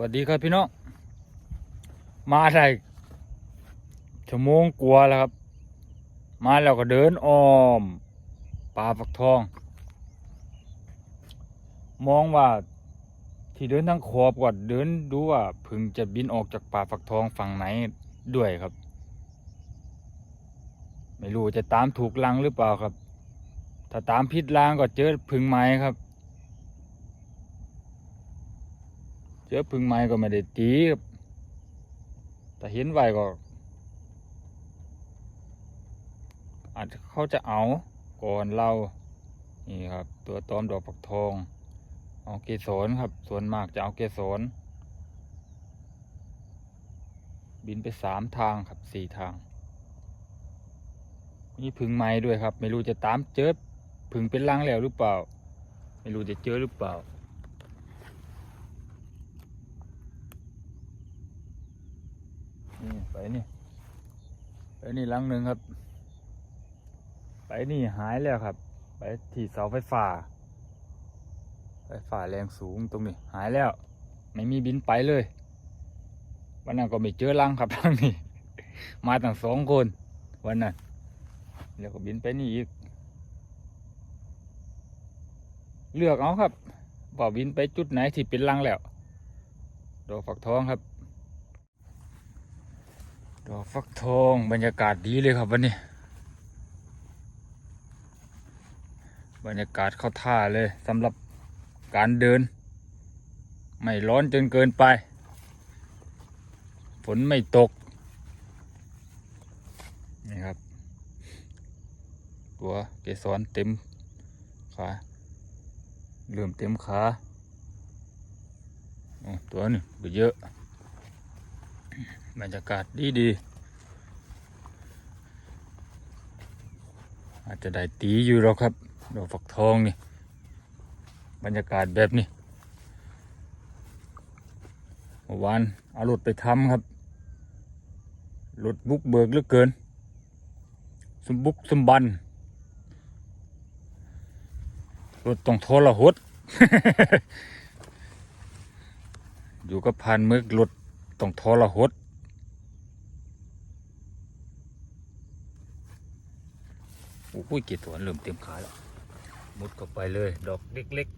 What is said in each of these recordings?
วัสดีครับพี่น้อง มาได้ชั่วโมงกลัวแล้วครับ มาแล้วก็เดินอ้อมป่าฝักทอง มองว่าที่เดินทั้งขอบก่อนเดินดูว่าผึ่งจะบินออกจากป่าฝักทองฝั่งไหนด้วยครับ ไม่รู้จะตามถูกลังหรือเปล่าครับ ถ้าตามพิษลางก็เจอผึ่งไม้ครับ เจอพึ่งไม้ก็ไม่ได้ตีครับแต่เห็นไว้ก็ อาจจะเขาจะเอาก่อนเรา นี่ครับ ตัวตอมดอกปักทองเอาเกสรครับ ส่วนมากจะเอาเกสรบินไปสามทางครับสี่ทาง มีพึ่งไม้ด้วยครับ ไม่รู้จะตามเจอพึ่งเป็นรังแล้วหรือเปล่า ไม่รู้จะเจอหรือเปล่า นี่ไปนี่ ไปนี่หลังหนึ่งครับ ไปนี่หายแล้วครับ ไปที่เสาไฟฟ้า ไฟฟ้าแรงสูงตรงนี้ หายแล้ว ไม่มีบินไปเลย วันนั้นก็ไม่เจอรังครับทางนี้ มาตั้งสองคน วันนั้น แล้วก็บินไปนี่อีก เลือกเอาครับว่าบินไปจุดไหนที่เป็นรังแล้วดอกฝักทองครับ ดอกฟักทองบรรยากาศดีเลยครับวันนี้ บรรยากาศเข้าท่าเลยสำหรับการเดิน ไม่ร้อนจนเกินไป ฝนไม่ตก นี่ครับ ตัวเกสรเต็มขาเริ่มเต็มขาตัวนี้ก็เยอะ บรรยากาศดีดี อาจจะได้ตีอยู่หรอกครับดอกฝักทองนี่ บรรยากาศแบบนี้เมื่อวานเอารถไปทำครับรถบุกเบิกเหลือเกิน สมบุกสมบันรถต้องทรหด อยู่กับพันมึกรถต้องทรหด โอ้ยเกสรเริ่มเต็มขาแล้ว มุดเข้าไปเลย ดอกเล็ก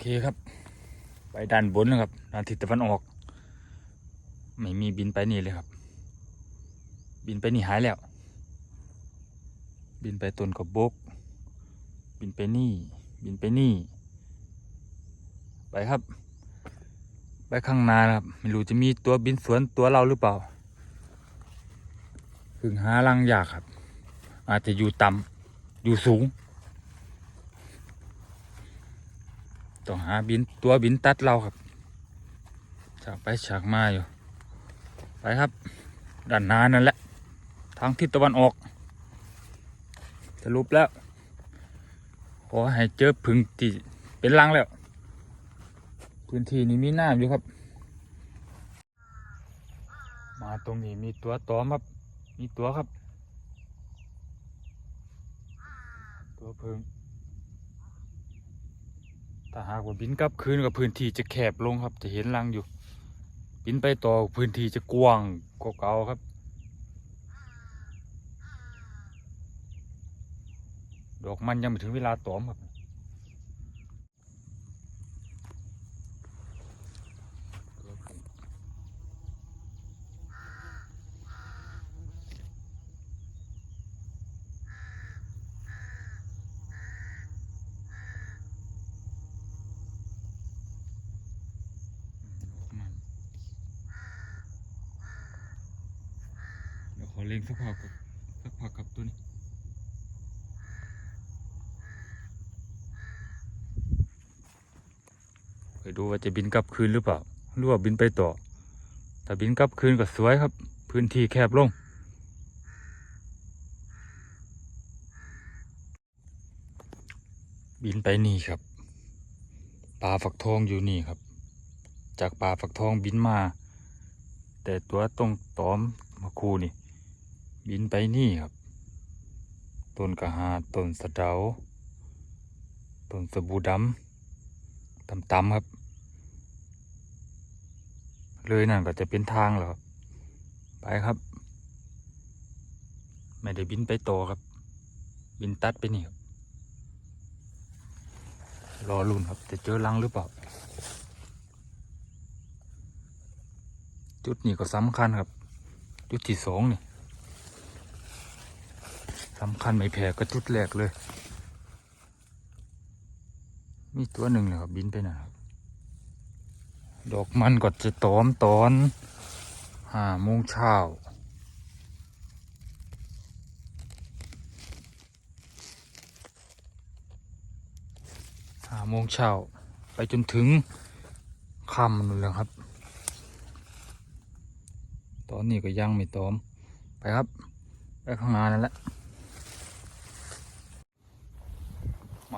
เคครับ ไปด้านบนนะครับด้านทิศตะวันออก ไม่มีบินไปนี่เลยครับ บินไปนี่หายแล้ว บินไปต้นกระบก บินไปนี่ บินไปนี่ ไปครับ ไปข้างหน้านะครับ ไม่รู้จะมีตัวบินสวนตัวเราหรือเปล่าถึงหารังยากครับ อาจจะอยู่ต่ำอยู่สูง ต้องหาบินตัวบินตัดเราครับฉากไปฉากมาอยู่ ไปครับด้านหน้านั่นแหละ ทางทิศตะวันออกสรุปแล้ว ขอให้เจอผึ่งที่เป็นรังแล้ว พื้นที่นี้มีน้ำอยู่ครับ มาตรงนี้มีตัวตอมครับ มีตัวครับ ตัวผึ่ง ถ้าหากว่าบินกลับคืนกับพื้นที่จะแคบลงครับ จะเห็นรังอยู่ บินไปต่อพื้นที่จะกว้างกว่าเก่าครับ ดอกมันยังไม่ถึงเวลาตอมครับ เล็ง สักพักครับสักพักครับตัวนี้ไปดูว่าจะบินกลับคืนหรือเปล่าหรือว่าบินไปต่อ ถ้าบินกลับคืนก็สวยครับ พื้นที่แคบลง บินไปนี่ครับปลาฝักทองอยู่นี่ครับ จากปลาฝักทองบินมา แต่ตัวตรงตอมมาคูนี่ บินไปนี่ครับต้นกระหาต้นสะเดาต้นสะบูดำตำๆครับ เลยนั่นก็จะเป็นทางแล้วครับไปครับ ไม่ได้บินไปโตครับ บินตัดไปนี่ครับรอลุ้นครับ จะเจอรังหรือเปล่า จุดนี้ก็สำคัญครับ จุดที่สองนี่ สำคัญไม่แพ้ก็จุดแรกเลย มีตัวหนึ่งเลยครับบินไปนะครับ ดอกมันก็จะตอมตอนห้าโมงเช้าห้าโมงเช้าไปจนถึงค่ำนู่นแล้วครับ ตอนนี้ก็ยังไม่ตอม ไปครับ ไปข้างหน้านั่นแหละ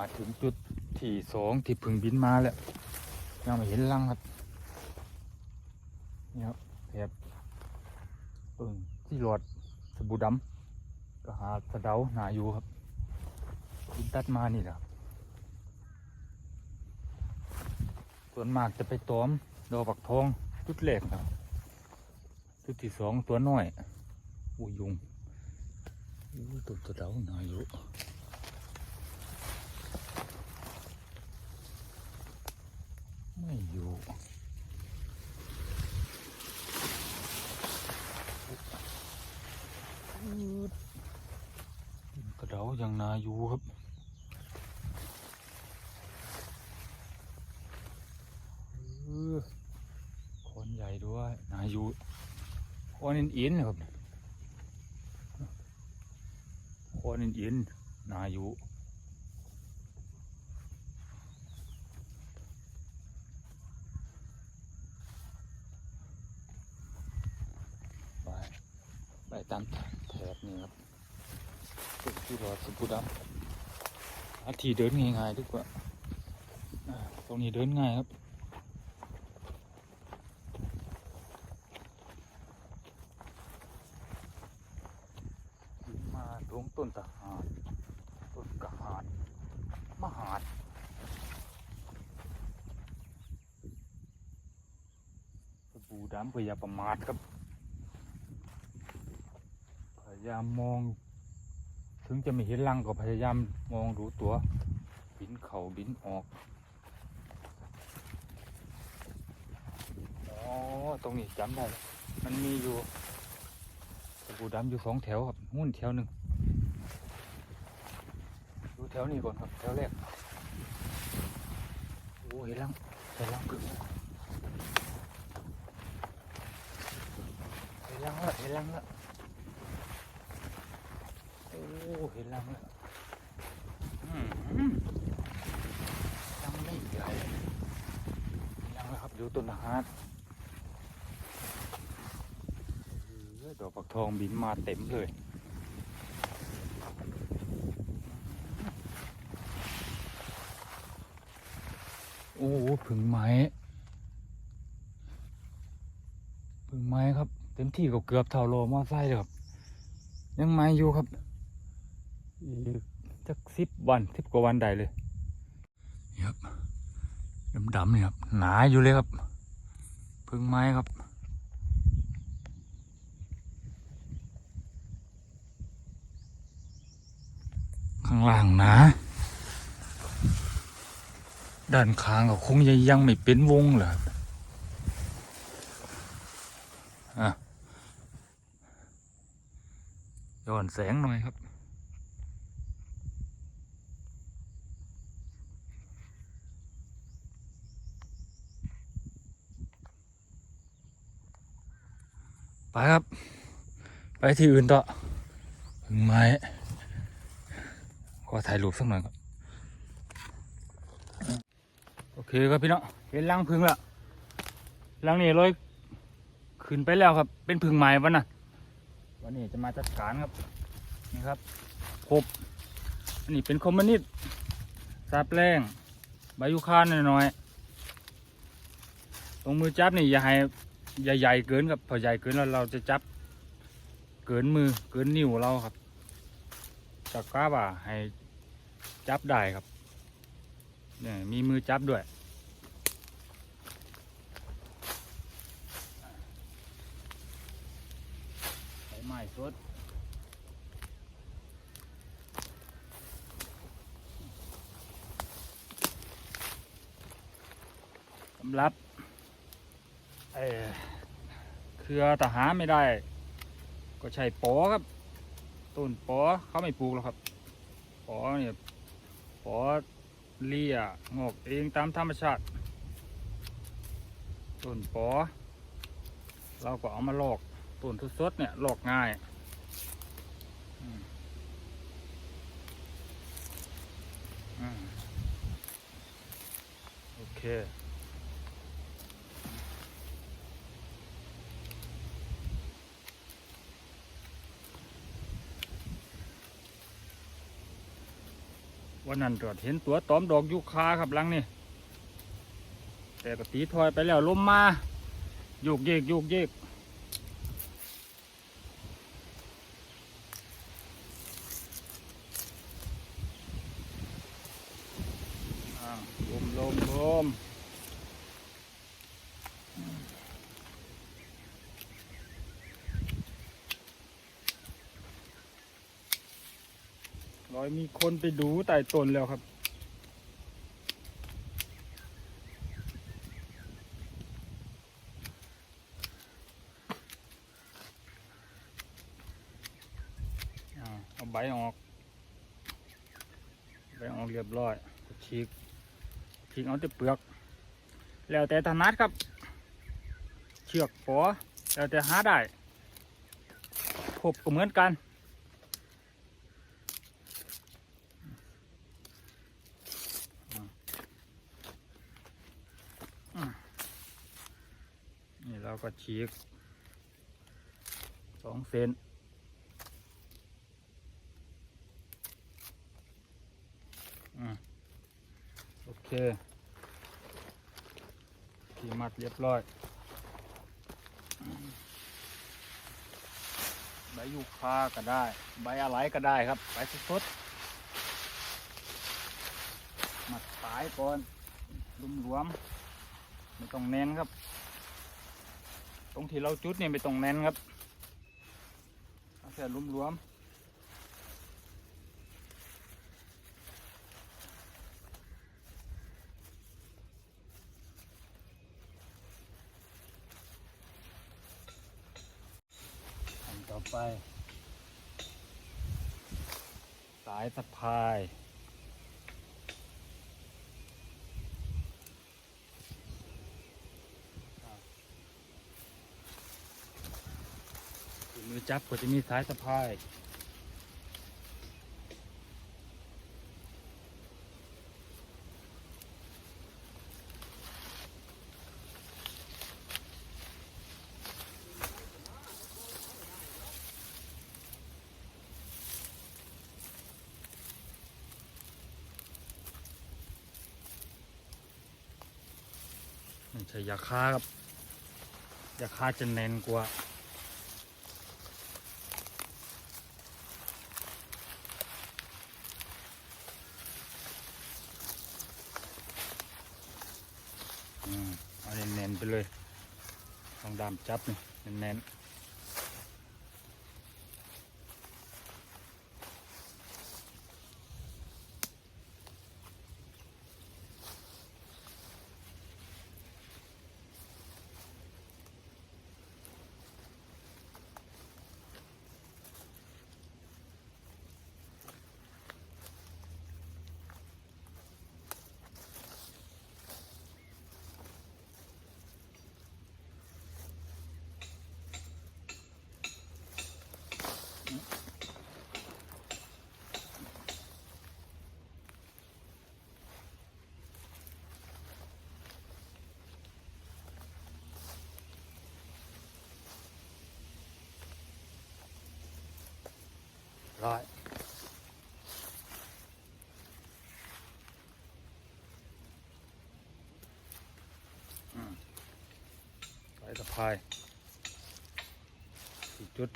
มาถึงจุดที่สองที่พึ่งบินมาแล้วยังไม่เห็นรังครับนี่ครับแถบเปิงที่หลอดสบู่ดำก็หาสะเดาหนาอยู่ครับบินตัดมานี่แหละส่วนมากจะไปตอมดอกปักทองจุดแรกครับจุดที่สองตัวน้อยอู้ยุงอู้ตัวสะเดาหนาอยู่ ไม่อยู่กระเดาอยังนาอยู่ครับเออขอนใหญ่ด้วยนาอยู่ขอนอินอินครับขอนอินอินนาอยู่ ไปไป ตามแถบนี่ครับจุดที่รอสมพูดำอาทีเดินง่ายๆดีกว่าตรงนี้เดินง่ายครับมาตรงต้นตะหารต้นกระหารมหาดสบู่ดำพยาประมาทครับ ยายามมอง ถึงจะไม่เห็นรังก็พยายามมองดูตัว บินเข่าบินออกอ๋อตรงนี้จำได้แล้วมันมีอยู่สบู่ดำอยู่สองแถวครับหุ้นแถวหนึ่งดูแถวนี้ก่อนครับแถวแรกโอ้เห็นรังเห็นรังพึ่งแล้วเห็นรังล้วเห็นรังล้วโอ้ เห็นรังแล้วอืมรังไม่ใหญ่รังแล้วครับดูต้นฮาร์ดเออดอกปักทองบินมาเต็มเลยโอ้โหผึ่งไม้ผึ่งไม้ครับ เต็มที่ก็เกือบเท่าโลมอไซค์เลยครับ ยังไม้อยู่ครับอีก สักสิบวันสิบกว่าวันได้เลยครับดำๆนี่ครับหนาอยู่เลยครับ พึ่งไม้ครับข้างล่างหนาด้านข้างก็คงยังยังไม่เป็นวงเหรออะย้อนแสงหน่อยครับ ไปครับ ไปที่อื่นต่อพึ่งไม้ขอถ่ายรูปสักหน่อยครับโอเคครับพี่เนาะเห็นรังพึ่งและรังนี้ลอยขึ้นไปแล้วครับ เป็นพึ่งไม้วันน่ะวันนี้จะมาจัดการครับนี่ครับครบอันนี้เป็นคอมมิวนิสต์ซาบแรงใบยูคานหน่อยๆตรงมือจับนี่อย่าให้ ใหญ่ๆเกินครับพอใหญ่เกินแล้วเราจะจับ เกินมือเกินนิ้วเราครับจับกล้าบ่าให้จับได้ครับเนี่ยมีมือจับด้วยใส่ไม้สดสำหรับ เครือแตะหาไม่ได้ ก็ใช่ปอครับ ต้นปอเขาไม่ปลูกหรอกครับ ปอเนี่ยปอเลี่ยงอกเองตามธรรมชาติ ต้นปอเราก็เอามาลอกต้นทุสดๆเนี่ยลอกง่ายโอเค วันนั้นตรวจเห็นตัวตอมดอกยูคาครับลังนี่แต่ก็ตีถอยไปแล้วล้มมาโยกเยกโยกเยกอ่าลมลมลม รอยมีคนไปดูใต้ต้นแล้วครับอ่าเอาใบออกใบออกเรียบร้อยฉีกฉีกเอาแต่เปลือก แล้วแต่ถนัดครับ เชือกปอแล้วแต่หาได้ครบก็เหมือนกัน นี่เรา ก็ฉีกสองเซนอโอเคที่มัดเรียบร้อยใบยูคาก็ได้ ใบอะไรก็ได้ครับใบสดๆมัดสายก่อนลุมหลวมๆไม่ต้องแน่นครับ ตรงที่เราจุดเนี่ยไม่ตรงแน่นครับเอาแค่รวมๆอันต่อไป สายสะพาย มือ จับก็จะมีสายสะพาย ไม่ใช่ยาฆ่าครับยาฆ่าจะแน่นกว่า อืมเอาเน้นๆไปเลย จับนี่แน่น ร้อย สาสะพายสี่จุด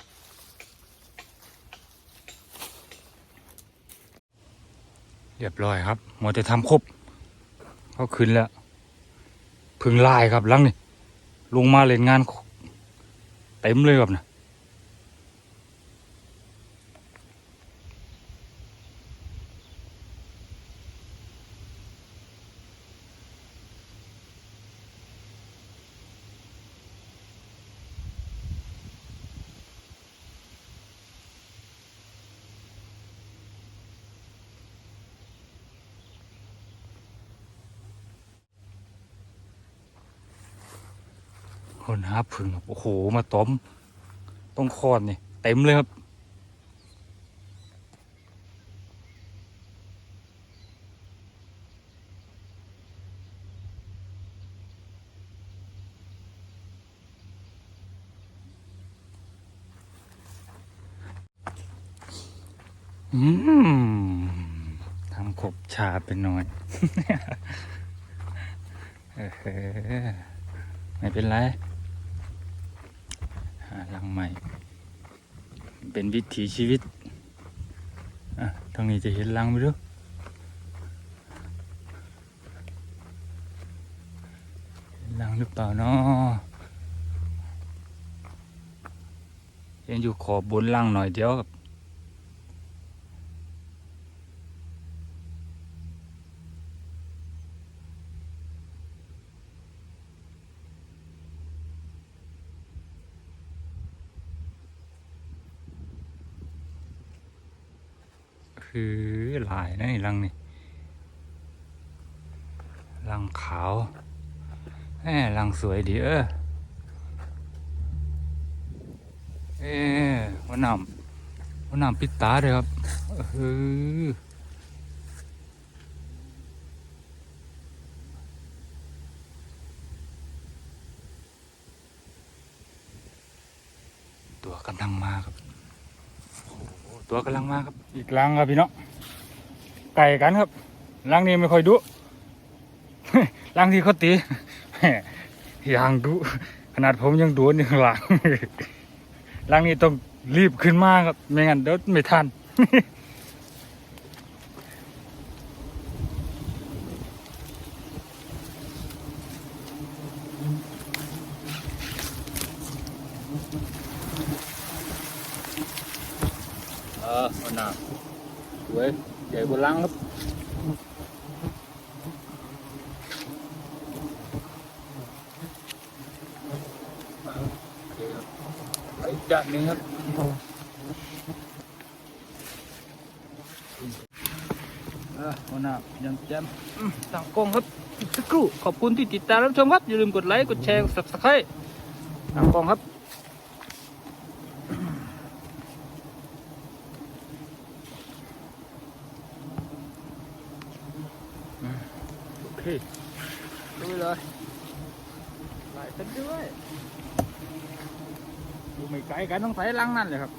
เรียบร้อยครับหมอจะทำครบก็ขึ้นแล้วพึ่งลายครับลังนี่ลงมาเล่นงานเต็มเลยครับนะ นหาพึ่งครับโอ้โหมาต้มต้องคอนนี่เต็มเลยครับอืมทำขบชาไปหน่อยเออไม่เป็นไร ลังใหม่ เป็นวิถีชีวิตอะตรงนี้จะเห็นลังไหมรู้ลังหรือเปล่าเนาะยังอยู่ขอบบนลังหน่อยเดียวครับ คือหลาย นะนี่รังนี่รังขาวแหมรังสวยดีเออเอ๊ะวันน้ำวันน้ำปิดตาเลยครับเออตัวกำลังมาครับ ตัวกำลังมาครับ อีกลังครับพี่น้อง ไก่กันครับลังนี้ไม่ค่อยดุลังที่เขาตีแหม่ยังดุขนาดผมยังดุนี่างหลังลังนี้ต้องรีบขึ้นมาครับไม่งั้นเดี๋ยวไม่ทัน เออวันน่ะสวยใหญ่บนลังครับไปอีกด้านหนึงครับ เออวันน่ะยังแจ่มอืมตั้งกล้องครับอีกสักครู่ขอบคุณที่ติดตามรับชมครับ อย่าลืมกดไลค์กดแชร์กด subscribe ตั้งกล้องครับโอเคดูเลยไหลกันด้วยดูไม่ไกลกันต้องใส่ลังนั่นเลยครับ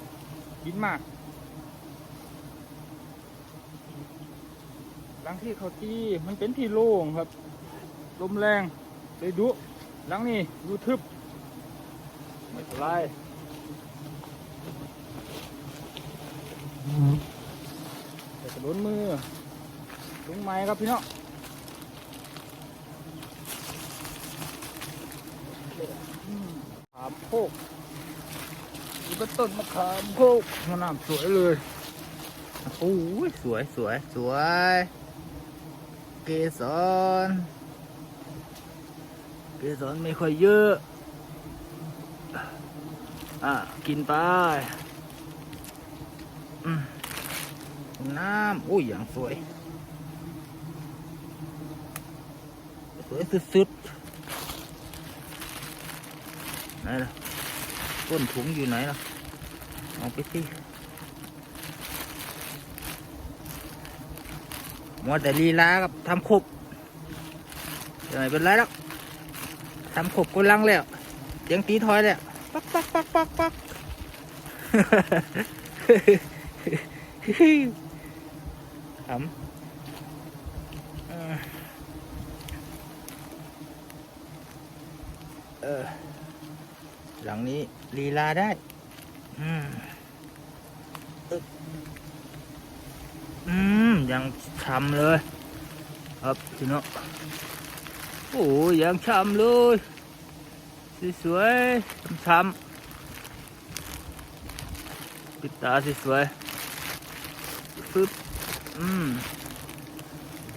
กินมากลัง ที่เขาตีมันเป็นที่โล่งครับ ลมแรงเลยดุลังนี้ดูทึบ ไม่เป็นไรแต่กระโดนมือถุงไม้ครับพี่น้องขามโคกนี่ก็ต้นมะขามโคกมะนาวสวยเลยโอ้ยสวยสวยสวย กสรเกสรไม่ค่อยเยอะ อะ กินไปน้ำโอ้ยอย่างสวย สวยสุดๆไหนล่ะต้นถุงอยู่ไหนล่ะ เอาไปสิ มัวแต่ลีลากับทำขบเดี๋ยวไม่เป็นไรหรอกทำขบกุลังแล้วเสียงตีถอยแล้วปักปักปักปักปักขำเออเออ หลังนี้ลีลาได้ อืม อืมยังช้ำเลย ครับพี่น้องโอ้ยยังช้ำเลยสวยๆช้ำๆปิดตาสวยๆปึ๊บอืม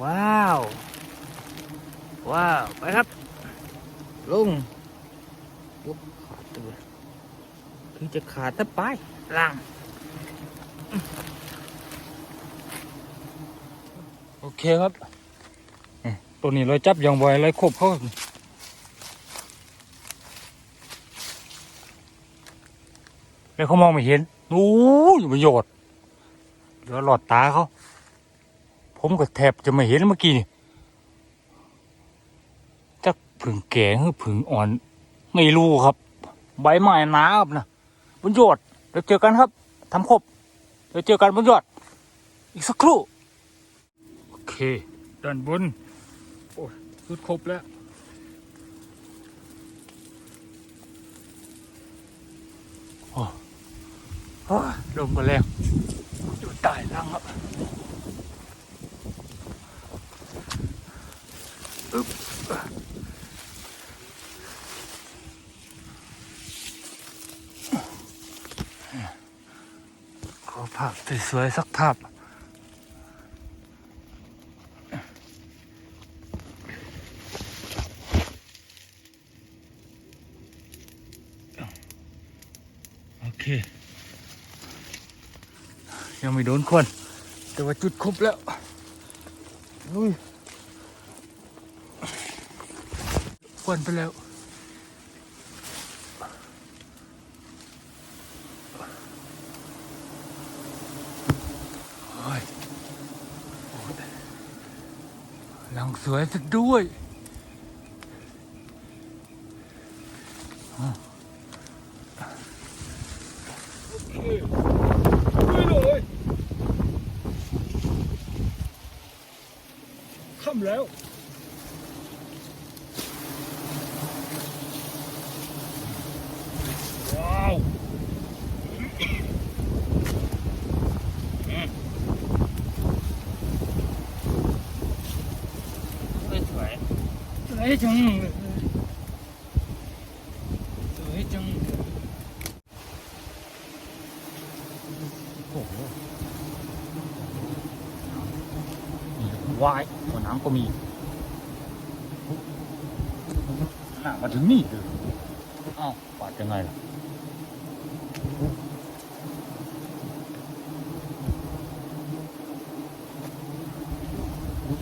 ว้าว ว้าว ไปครับ ลงยกขาดตัวคือจะขาดถ้าไปล่าง โอ เคครับอืมตัวนี้เราจับอย่างไวเลยครบเขาแล้วเขามองไม่เห็นโอ้ยประโยชน์เดี๋ยวหลอดตาเขา ผมก็แทบจะไม่เห็นเมื่อกี้นี่จักผึ่งแก่หรือผึ่งอ่อน ไม่รู้ครับ ใบไม้หนาครับนะบนยอดเดี๋ยวเจอกันครับทำครบเดี๋ยวเจอกันบนยอดอีกสักครู่โอ เค ด้านบน โอ้ยสุดครบแล้ว โอ้โอ้ยลมมาแล้วอยู่ใต้ล่างครับอึ๊บขอภาพสวยๆสักภาพ เค ยังไม่โดนควนแต่ว่าจุดครบแล้วอุ้ยควนไปแล้วหลังสวยซะด้วย ไม่เลยค่ำแล้ว ว้าว สวย สวยจังสวยจังโอ้โหนี่ วายหัวน้ำก็มีหน้ามาถึงนี่เลยอ้าวปาดยังไงล่ะ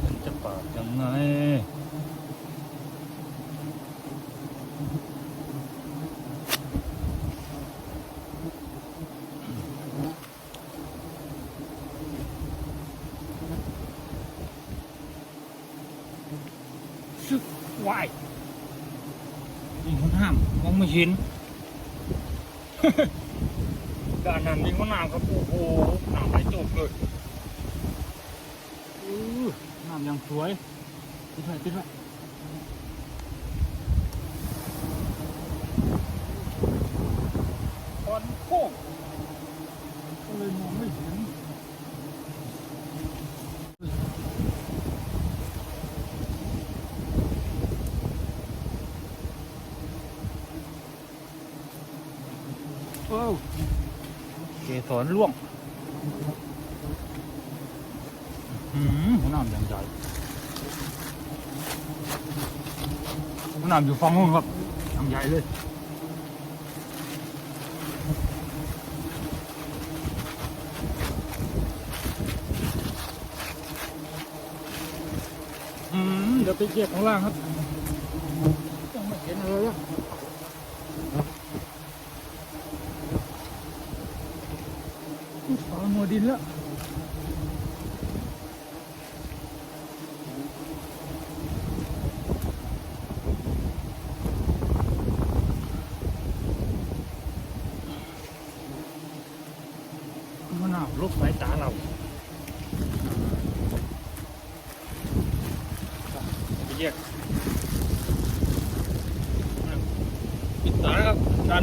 มันจะปาดยังไง ซึกวายนี่คนห้าม มองไม่เห็น ด้านนั้นมีคนน้ำครับโอ้โหน้ำไหลจบเลยอื้อน้ำยังสวยติดไว้ติดไว้ควันโค้งก็เลยมองไม่เห็น โอ้ เกสรล่วงอืมหัวหน้ำยังใหญ่หัวหน้ำอยู่ฝั่งนู้นครับยังใหญ่เลยอืมเดี๋ยวไปเก็บข้างล่างครับ ยังไม่เห็นเลยอะ ฝาหัวดินแล้วมันหนาวลบสายตาเรา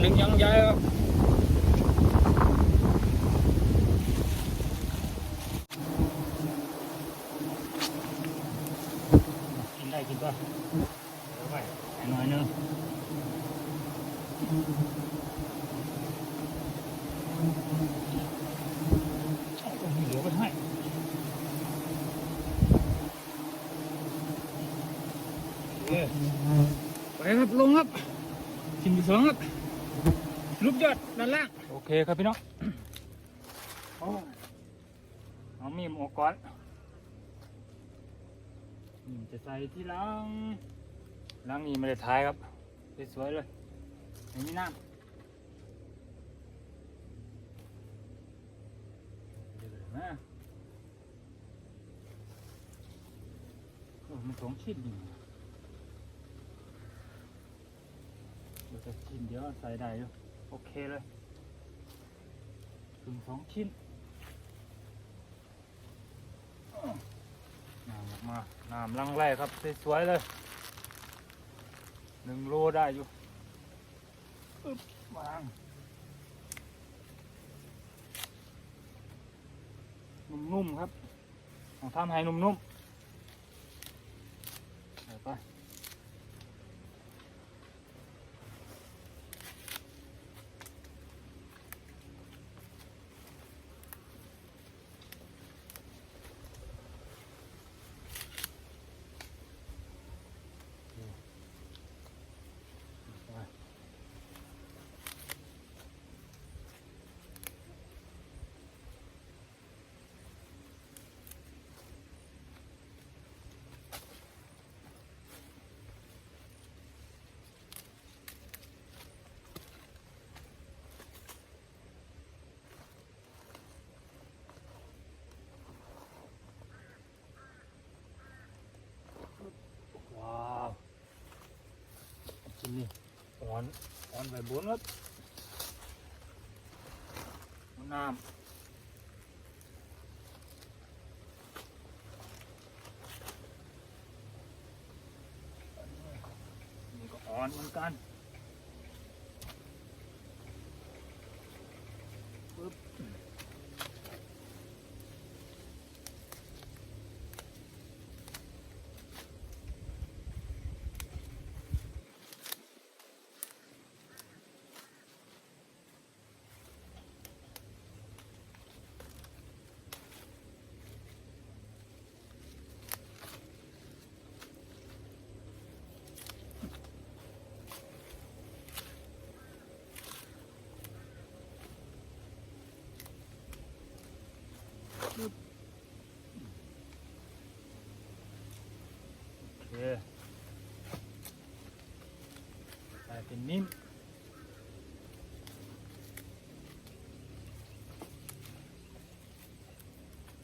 ไปแยกปิดตาครับด้าน หนึ่งยังใหญ่ครับ กินได้กินก็เอาไปให้หน่อยหนึงเอาตรงนี้เหลือไว้ให้ ไปครับลงครับชิ้นที่สองครับลูกยอดด้านล่างโอ เคครับพี่น้องโอ้เอามีมออกก่อนอืมจะใส่ที่หลังหลังนี้ไม่ได้ท้ายครับสวยๆเลยไม่มีน้ำเดี๋ยวนะโอ้มันสองชิ้นนี่เดี๋ยวจะชิ้นเดียวใส่ได้อยู่โอเคเลย ถึงสองชิ้นน้ำออกมา น้ำลังไล่ครับ สวยๆเลย หนึ่งโลได้อยู่อึ๊บวางนุ่มๆครับต้องทำให้นุ่มๆไป ว้าวชิ้ นนี้อ่อนอ่อนไปบนครับน้ำนี่ก็อ่อนเหมือนกันปึ๊บ เป็นนิ่ม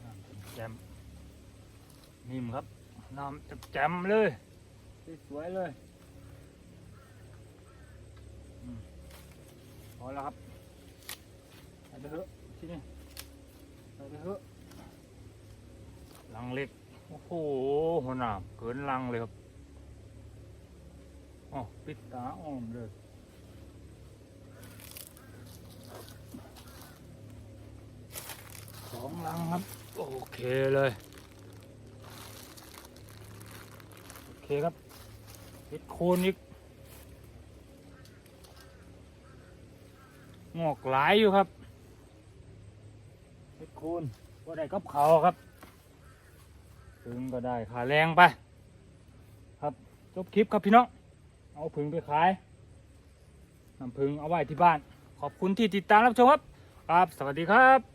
น้ำเป็นแจมนิ่มครับน้ำแจ่มๆเลยสวยๆเลยอืมพอแล้วครับใส่ไปเถอะที่นี่ใส่ไปเถอะลังเล็ก โอ้โหหัวหน้าเกินลังเลยครับ อ๋อปิดตาอ้อมเลยสองลังครับ โอเคเลย โอเคครับเห็ดโคนอีกงอกหลายอยู่ครับเห็ดโคนก็ได้กับเขาวครับพึงก็ได้ค่าแรงไป ครับ จบคลิปครับพี่น้อง เอาผึ่งไปขายน้ำผึ่งเอาไว้ที่บ้าน ขอบคุณที่ติดตามรับชมครับ ครับ สวัสดีครับ